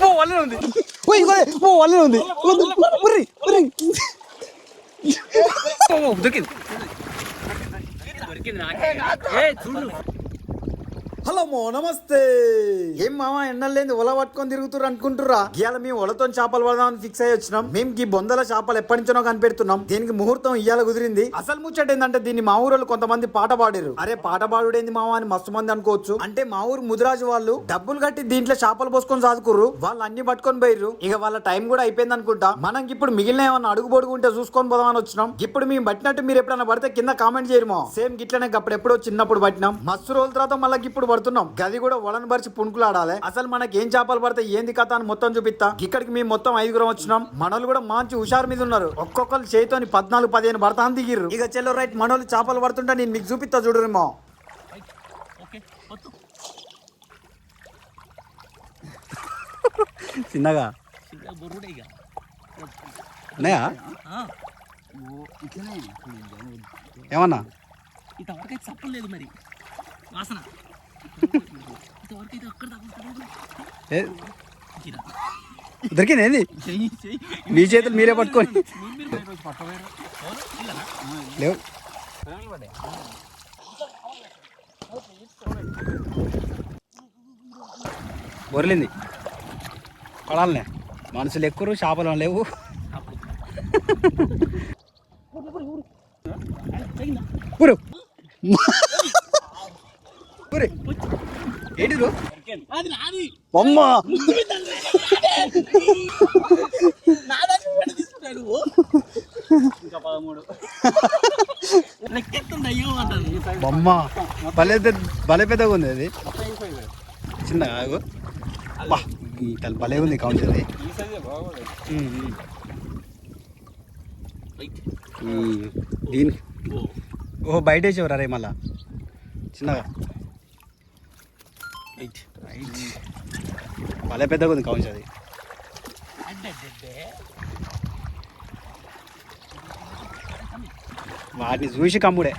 ఓ వల్లనే ఉంది ఓయ్ ఓ వల్లనే ఉంది ఉర్రి, ఉర్రి. ఓ, దొరికింది హలో మో నమస్తే. ఏం మామ ఎండలేంది ఒల పట్టుకొని తిరుగుతురు అనుకుంటురా ఇవాళ మేము ఒలతో చేపలు పడదామని ఫిక్స్ అయ్యి వచ్చినాం. మేము ఈ బొందల చేపలు ఎప్పటి నుంచో కనిపెడుతున్నాం. దీనికి ముహూర్తం ఇయ్యాల కుదిరింది. అసలు ముచ్చట ఏంటంటే దీన్ని మా ఊరోళ్ళు కొంతమంది పాట పాడారు అరే పాట పాడుడేంది మామ అని మస్తు మంది అనుకోవచ్చు. అంటే మా ఊరు ముదిరాజు వాళ్ళు డబ్బులు కట్టి దీంట్లో చేపలు పోసుకొని సాదుకుర్రు. వాళ్ళు అన్ని పట్టుకొని పోయిర్రు. ఇక వాళ్ళ టైం కూడా అయిపోయింది అనుకుంటా. మనం ఇప్పుడు మిగిలిన ఏమన్నా అడుగు పొడుగుంటే చూసుకొని పోదామని వచ్చినాం. ఇప్పుడు మేము పట్టినట్టు మీరు ఎప్పుడైనా పడితే కింద కామెంట్ చేయరు సేమ్ గిట్లనే అప్పుడు ఎప్పుడో చిన్నప్పుడు పట్టినాం. మస్తు రోజుల తర్వాత మళ్ళీ ఇప్పుడు పడుతున్నాం. గది కూడా వలని పరిచి పుణుకులాడాలి. అసలు మనకి ఏం చేపలు పడితే ఏంది కథ అని మొత్తం చూపిస్తా. ఇక్కడికి మేము మొత్తం ఐదుగురం వచ్చినాం. మనోళ్ళు కూడా మంచి హుషారు మీద ఉన్నారు. ఒక్కొక్కరు చేతితోని పద్నాలుగు పదిహేను పడతా అని దిగిర్రు. ఇక చెల్లో రైట్ మనోళ్ళు చేపలు పడుతుంటే నేను మీకు చూపిస్తా చూడరేమో. చిన్నగా? ఉన్నాయా? ఏమన్నా? ఇంతవరకు అయితే చెప్పలేదు మరి. వాసన. దొరికింది ఏంది? మీ చేతులు మీరే పట్టుకొని. లేవు. బొరలింది. పడాలనే. మనుషులు ఎక్కువ చేపలు లేవు. ఊరు ఊరి ఏంటి బ్రో? అది నాది బొమ్మ నాదని పెద్ద తీసుకుంటాడు ఇంకా అంటాను బొమ్మ. భలే పెద్ద భలే పెద్దగా ఉంది అది. చిన్నగా. బా భలే ఉంది కౌంట్ అది. దీని ఓ. బయట వేసేవారు అరే మళ్ళా? చిన్నగా. రైట్ రైట్ భలే పెద్దగా ఉంది కౌంట్ అది. వాటిని చూసి కమ్ముడే.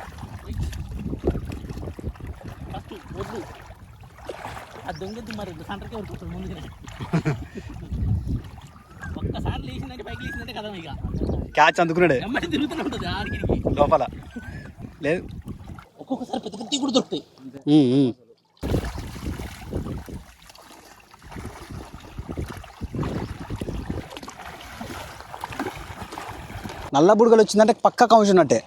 ఆ దొంగది మరి సెంటర్కే ఉరుకుతుంది ముందుగా ఒక్కసారి లేచిందంటే పైకి లేచిందంటే కదా ఇక. క్యాచ్ అందుకున్నాడే. ఎమ్మటి తిరుగుతూనే ఉంటుంది ఆడికి లోపల. లేదు. ఒక్కొక్కసారి పెద్ద పెద్ద కూడా దొరుకుతాయి. నల్ల బుడగలు వచ్చిందంటే పక్క కౌంట్ ఉన్నట్టే.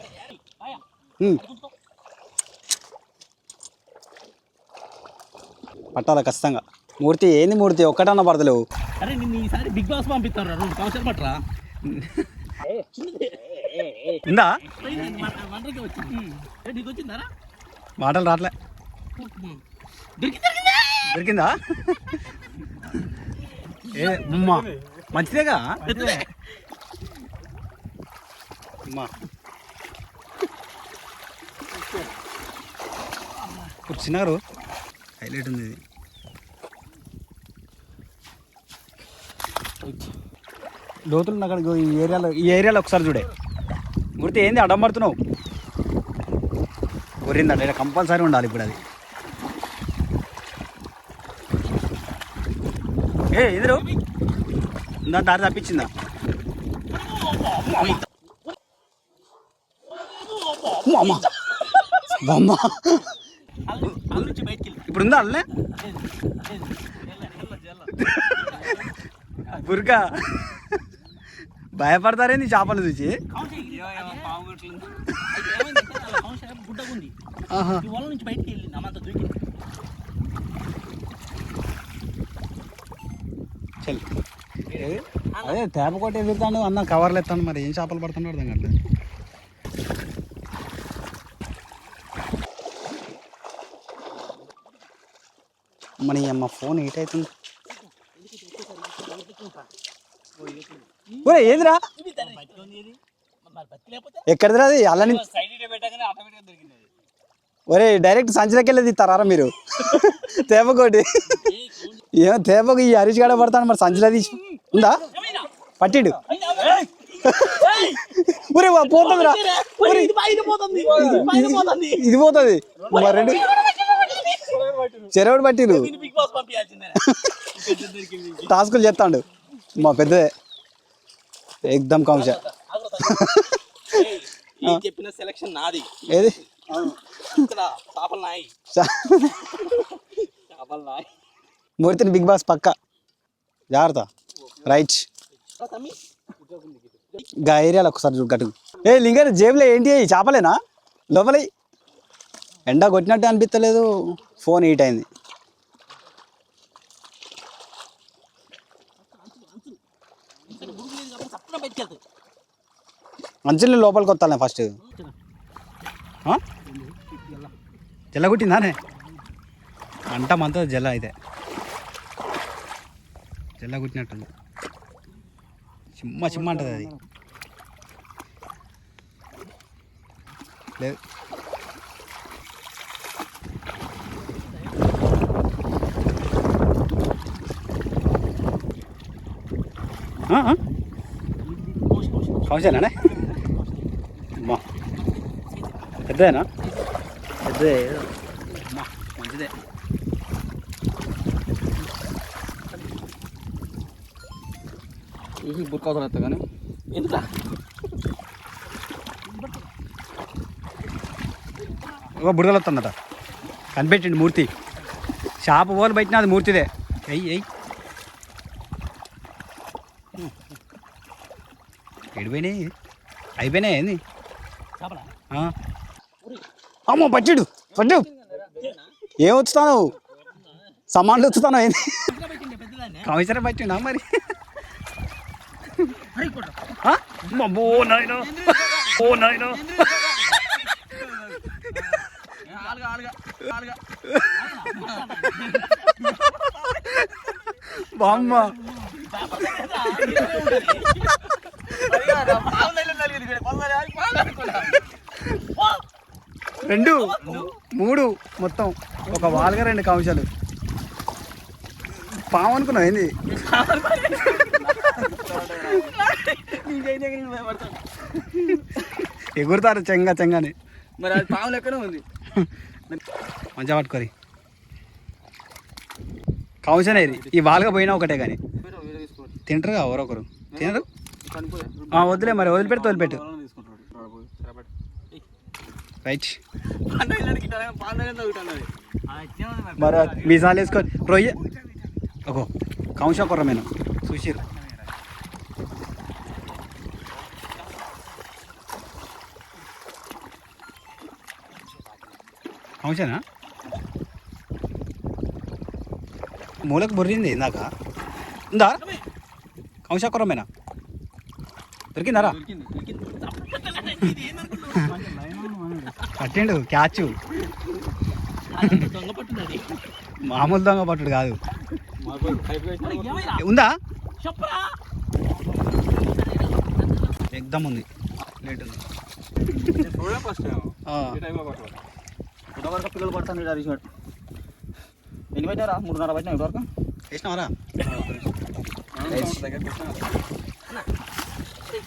పట్టాల ఖచ్చితంగా. మూర్తి ఏంది మూర్తి? ఒక్కటన్నా పడతలేవు. అరే నిన్ను ఈసారి బిగ్ బాస్ పంపిస్తారు? రెండు సంవత్సరాలు పట్టరా ఇందా? మాటలు రావట్లే దొరికి దొరికిందా? దొరికిందా? ఏ మంచిదేగా? అమ్మా. కూర్చున్నారు హైలైట్ ఉంది ఇది. లోతులు అక్కడ ఈ ఏరియాలో ఈ ఏరియాలో ఒకసారి చూడే. గుర్తు ఏంది అడ్డం పడుతున్నావు? కొరిందంట ఇక్కడ కంపల్సరీ ఉండాలి ఇప్పుడు అది. ఏ ఎదురు? దారి తప్పించిందా? అమ్మ. బొమ్మ ఇప్పుడు ఉందా అల్లే బుర్కా. భయపడతారేంది చేపలు చూసి? నుంచి బయటికి అదే తేప కొట్టి ఎదురుతాను అన్న కవర్లు ఎత్తాను మరి. ఏం చేపలు పడుతున్నాడు అర్థం కావట్లేదు మన అమ్మ ఫోన్ ఏట్ అవుతుంది. ఒరే ఏదిరా? ఎక్కడిదిరా అది? దొరికింది ఒరే డైరెక్ట్ సంచిలోకి వెళ్ళి ఇస్తారా మీరు? తేపకోటి ఏమో తేపకు ఈ హరీష్ గడ పడతాను మరి సంచిలో తీసి ఉందా? పట్టిండు. ఒరే వా, పోతుందిరా. ఇది పోతుంది. మరి రెండు చెరవడు పట్టిరు టాస్కులు చేస్తాడు. మా పెద్దదే. ఎగ్దమ్ ఈ చెప్పిన సెలక్షన్ నాది. ఏది? చేపలు నాయి. చేపలు నాయి. మూర్తిని బిగ్ బాస్ పక్క. జాగ్రత్త. రైట్. గా ఏరియాలో ఒకసారి చూడు గట్టు ఏ లింగర్ జేబులో ఏంటి? చేపలేనా? లోపలి. ఎండ కొట్టినట్టు అనిపించలేదు ఫోన్ హీట్ అయింది. మంచి లోపలికి వస్తాను ఫస్ట్ జల్ల కుట్టిందానే అంట మంత జల్ల అయితే. జల్ల కుట్టినట్టుంది చిమ్మ చిమ్మ అంటది అది. లేదు. కౌశానే అమ్మా పెద్దదేనా పెద్దదే అమ్మా మంచిదే చూసి బుర్కవుతాను ఎత్తా కానీ ఒక బుడగలు వస్తుందట కనిపెట్టండి మూర్తి షాప్ పోలు బయట అది మూర్తిదే ఎయ్యి ఎయ్యి ఎడిపోయినాయి అయిపోయినాయి ఏంది. అమ్మో పట్టిడు పట్టు. ఏం వచ్చుతాను సమాన్లు వచ్చుతాను ఏంది? కమిషనర్ పట్టిండా మరి? నాయన. ఓ నాయన. బామ్మ. రెండు మూడు మొత్తం. ఒక వాల్గా రెండు కమిషాలు పాము అనుకున్నావు ఏంది? ఎగురుతారు చెంగ చెంగని. మరి అది పాము లెక్కనే ఉంది. మంచిగా పట్టుకోరి. ఇది ఈ వాల్గా పోయినా ఒకటే కానీ. తింటారుగా ఎవరొకరు తినరు? వదిలే మరి వదిలిపెట్టు. వదిలిపెట్టు రైట్. మరి మీసాలు వేసుకొని రొయ్య. ఓహో కౌశ కొర్రమేను చూసిరు కౌశనా? మూలకు బుర్రింది ఇందాక ఉందా? కౌశ కొర్రమేనా దొరికిందారా పట్టిండు క్యాచ్. మామూలు దొంగ పట్టుడు కాదు. ఉందా? చెప్పరా ఎగ్దమ్ ఉంది. లేట్ ఉంది పిల్లలు పడతాను అరిచినట్టు ఎన్ని పెట్టారా మూడున్నర పట్టినా ఇటువరకు వేసినావరా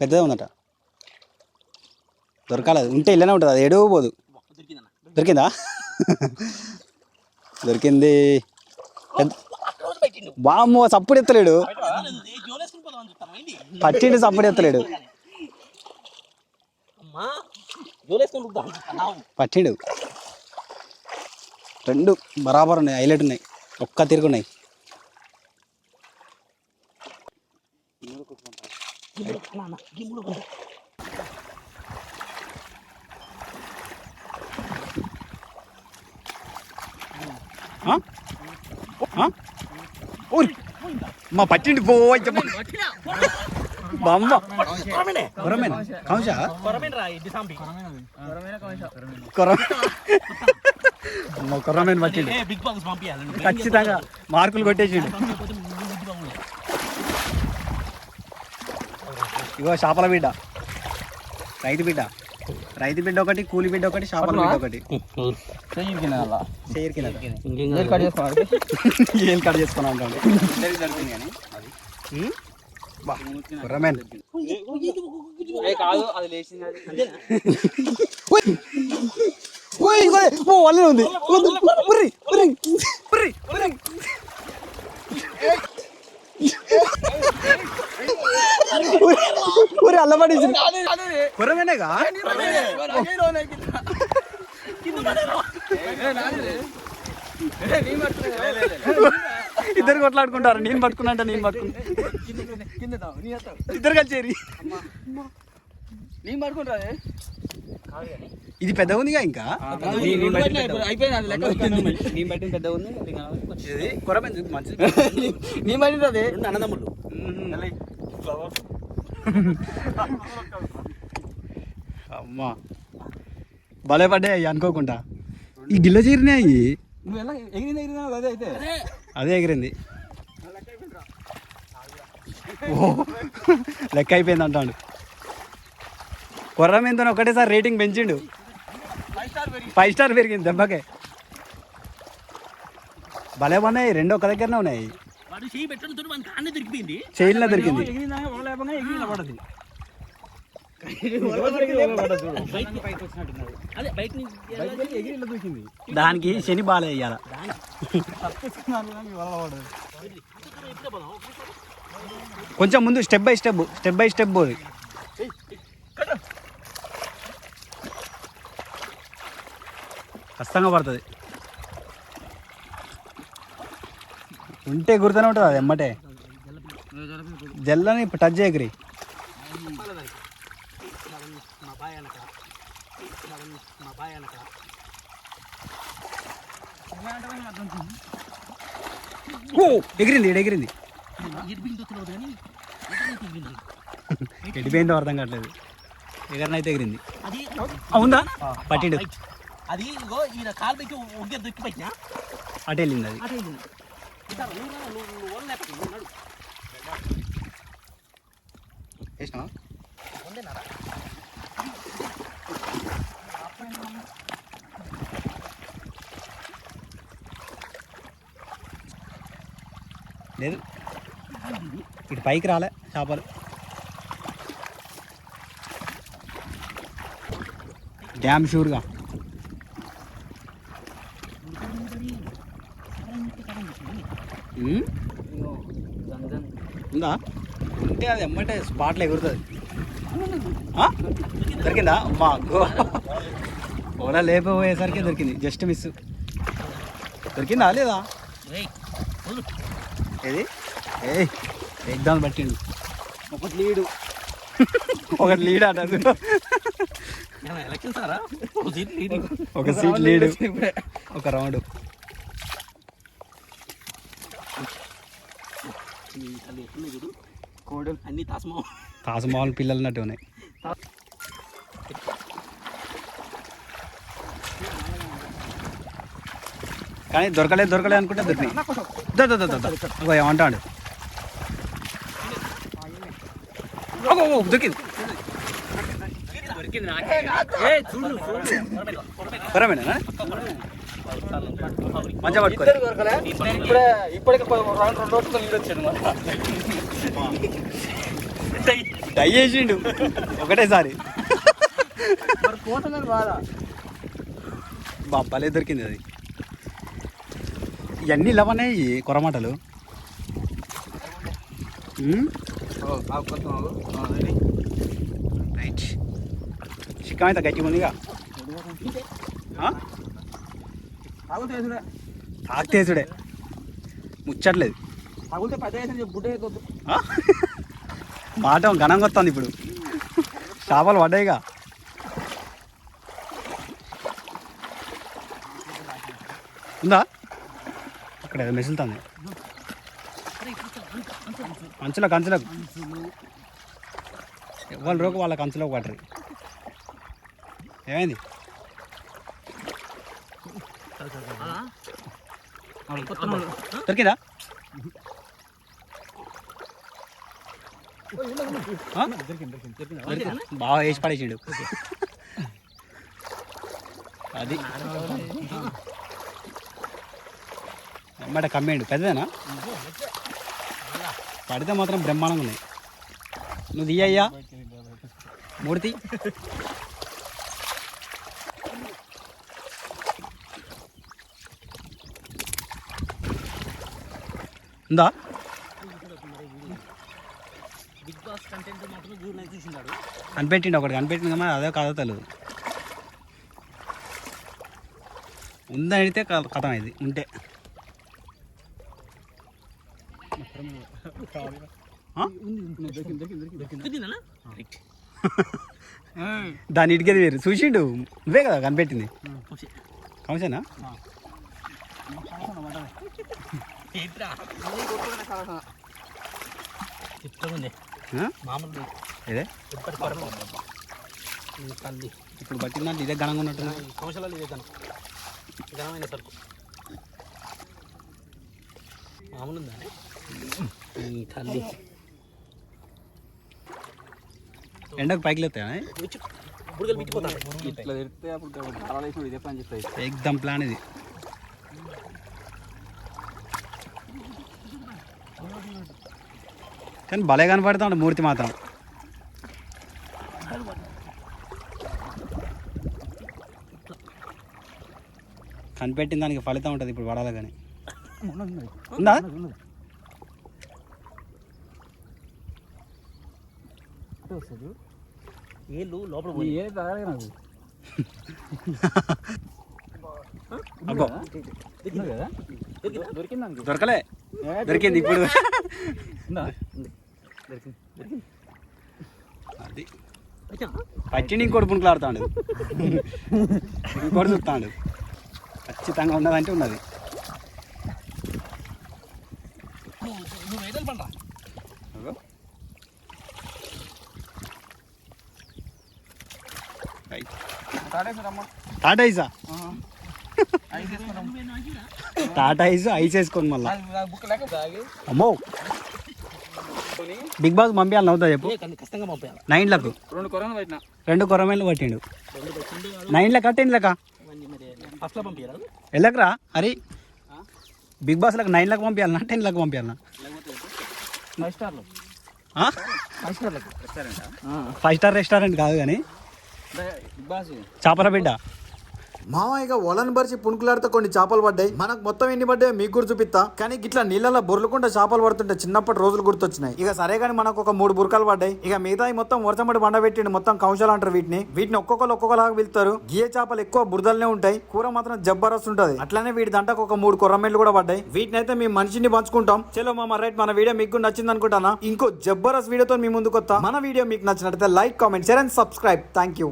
పెద్దదే ఉందట. దొరకాలి అది. ఉంటే ఇల్లనే ఉంటుంది అది ఎడవ పోదు. దొరికిందా? దొరికింది. వామ్మో సప్పుడు ఎత్తలేడు. పట్టిండు సప్పుడు ఎత్తలేడు. పట్టిండు. రెండు బరాబర్ ఉన్నాయి హైలైట్ ఉన్నాయి. ఒక్క తిరుగున్నాయి. నాన్న గిమ్ముడు ఆ? ఆ? ఓయ్. మా పట్టిండు పోయి చెప్ప బామ్మ కొరమేనా కౌశా కొరమేన రా ఇడ్డి సాంబి కొర అమ్మ కొర్రమేను పట్టిండు ఏ బిగ్ బాస్ పంపించాలి ఖచ్చితంగా మార్కులు కొట్టేసిండు ఇగో చేపల బిడ్డ. రైతు బిడ్డ. రైతు బిడ్డ ఒకటి కూలి బిడ్డ ఒకటి చేపల బిడ్డ ఒకటి. ఏం కట్ చేసుకున్నా ఉంటాడు. కాదు అది లేచింది ఉంది వద్దు, ఉర్రి, ఉర్రి, ఉర్రి, ఉర్రి. ఇద్దరు కొట్లాడుకుంటారు. నేను పట్టుకున్నా అంటే నేను పట్టుకున్నా. ఇద్దరు కలిసేరి నేను పడుకుంటా ఇది పెద్ద ఉందిగా ఇంకా? చూపు మంచిది. నీ బట్టి అది అన్నదమ్ములు? అమ్మా. భలే పడ్డాయి అయ్యి అనుకోకుండా. ఈ గిల్ల చీరినాయి అదే ఎగిరింది. ఓ లెక్క అయిపోయింది అంటాడు. కొర్రమేంతో ఒకటేసారి రేటింగ్ పెంచిండు. ఫైవ్ స్టార్ పెరిగింది. దెబ్బకే. భలే ఉన్నాయి రెండు ఒక దగ్గరనే ఉన్నాయి. వాడు చేయి పెట్టడంతో మనకి అన్నీ దొరికిపోయింది చైన్లో దొరికింది అదే దానికి శని బాలే ఇయ్యాల. కొంచెం ముందు step by step step by step పోదు. కష్టంగా పడుతుంది. ఉంటే గుర్తూనే ఉంటుంది అది ఎమ్మటే. జల్లని ఇప్పుడు టచ్ చేయకరి ఓ ఎగిరింది ఎగిరింది. ఎడిపోయిందో అర్థం కావట్లేదు. ఎగరనైతే ఎగిరింది. అది అవుందా పట్టిండు. అది ఇగో ఈయన కాలు పెట్టి ఒగ్గే దొక్కి పెట్టినా అటు వెళ్ళింది అది. అటే వెళ్ళింది. ఇట్లా నువ్వు రా, నువ్వు నువ్వు వదలలేకపోతే నువ్వు నడు. వేసినావా వందేనారా? లేదు ఇటు పైకి రాలే చేపలు డ్యామ్ షూర్గా ఉందా? ఉంటే అది ఎమ్మటే స్పాట్లో ఎగురుతుంది? దొరికిందా? అమ్మా ఓలా లేకపోయేసరికి దొరికింది. Just miss. దొరికిందా లేదా. ఏది? ఏ ఎగ్జామ్ పట్టిండు. ఒకటి లీడు. ఒకటి లీడ్ అట. ఒక సీట్ లీడ్ ఒక రౌండ్. ఎట్లుంది చూడు. కోడలు అన్ని తాసమా తాసుమాల్ పిల్లలు ఉన్నట్టు ఉన్నాయి. కానీ దొరకలేదు దొరకలేదు అనుకుంటే దొరికినాయి. ఏమంటాడు దొరికింది. దొరికింది మంచిగా పట్టుకో దొరకలే? ఇప్పుడే ఇప్పటికే రెండు రెండు రోజులు నీళ్ళు వచ్చాడు డై చేసిండు ఒకటేసారి. పోతుందని బాధ. బాబాలే దొరికింది అది. ఇవన్నీ లవన్నాయి కొరమాటలు. ఉమ్, రైట్. చిక్కం అయితే గట్టిగా ఉందిగా. ఆ? తాగుతే తాకితేసుడే ముచ్చట్లేదు? మాట ఘనంగా వస్తుంది ఇప్పుడు. చేపలు పడ్డాయిగా. ఉందా? ఇక్కడ ఏదో మెసులుతుంది అంచులకు అంచులకు. ఎవరు రోగు వాళ్ళకి అంచులకు పట్టరు. ఏమైంది? దొరికిందా. బాగా వేసి పడేసిండు. అది. ఎమ్మట కమ్మేయండు. పెద్దదేనా? పడితే మాత్రం బ్రహ్మాండంగా ఉన్నాయి. నువ్వు తీయ్యా మూర్తి. ఉందా? బిగ్ బాస్ కంటెంట్ మాత్రం జూన్ అయితే చూసినాడు కనిపెట్టిండు ఒకటి కనిపెట్టింది కానీ అదే కథ తెలియదు ఉందనితే క- కథం ఇది ఉంటే. దాని ఇటుకేది వేరు. చూసిండు? నువ్వే కదా కనిపెట్టింది. కమసేనా మామూలు ఇదే తల్లి. ఇప్పుడు పట్టిందంటే ఇదే ఘనంగా ఉన్నట్టు ఈ కౌశలాలు ఇదే కనుక ఘనమైన సరుకు. మామూలు ఉందా ఈ తల్లి. ఎండకు పైకి బిట్టిపోతాను ఇట్లా తెరిస్తే అప్పుడు ఇదే పని చెప్తాయి ఎగ్దమ్ ప్లాన్ ఇది. కానీ భలే కనపడుతాడు మూర్తి మాత్రం. కనిపెట్టిన దానికి ఫలితం ఉంటుంది ఇప్పుడు పడాలి కానీ. ఉందా? దొరకలే. దొరికింది ఇప్పుడు. అది. పచ్చిండి ఇంకోటి పుణుకులాడుతాడు ఇంకోటి చూస్తాడు. ఖచ్చితంగా ఉన్నదంటే ఉన్నది. టాటా ఐసా? టాటా ఐస్ ఐస్ వేసుకోండి మళ్ళీ. అమ్మో. బిగ్ బాస్ పంపించాలి నవ్వుతా చెప్పు. ఖచ్చితంగా నైన్లకు. రెండు కొరను పెట్టిన రెండు కొరమేళ్ళు పట్టిండు. నైన్లకు టెన్ లెక్క ఫస్ట్లో పంపించారు? వెళ్ళకరా అరే బిగ్ బాస్లకు నైన్లకు పంపించాలనా టెన్లకు పంపించాలనా ఫైవ్ స్టార్లు. ఆ? ఫైవ్ స్టార్లకు. రెస్టారెంట్? ఫైవ్ స్టార్ రెస్టారెంట్ కాదు కానీ. బిగ్ బాస్ చేపల బిడ్డ మామయ్యగా వలన పరిచి పుణుకులాడితే కొన్ని చేపలు పడ్డాయి. మనకు మొత్తం ఎన్ని పడ్డాయో మీకు కూడా చూపిస్తా. కానీ ఇట్లా నీళ్ళలో బొర్లుకుంటే చేపలు పడుతుంటే చిన్నప్పటి రోజులు గుర్తొచ్చినాయి. ఇక సరే కానీ మనకు ఒక మూడు బురకలు పడ్డాయి. ఇక మిగతాయి మొత్తం వర్షమడి బండబెట్టిండు మొత్తం కౌశలు అంటారు వీటిని. వీటిని ఒక్కొక్కరు ఒక్కొక్కలాగా పిలుతారు గియ చేపలు ఎక్కువ బురదలనే ఉంటాయి. కూర మాత్రం జబ్బరస్ ఉంటది. అట్లానే వీటి దంటకు ఒక మూడు కొర్రమెళ్ళు కూడా పడ్డాయి. వీటిని అయితే మేము మనిషిని పంచుకుంటాం. చలో మామ రైట్ మన వీడియో మీకు నచ్చింది అనుకుంటానా? ఇంకో జబ్బరస్ వీడియోతో మీ ముందుకు వస్తా మన వీడియో మీకు నచ్చినట్లయితే like comment share and subscribe. Thank you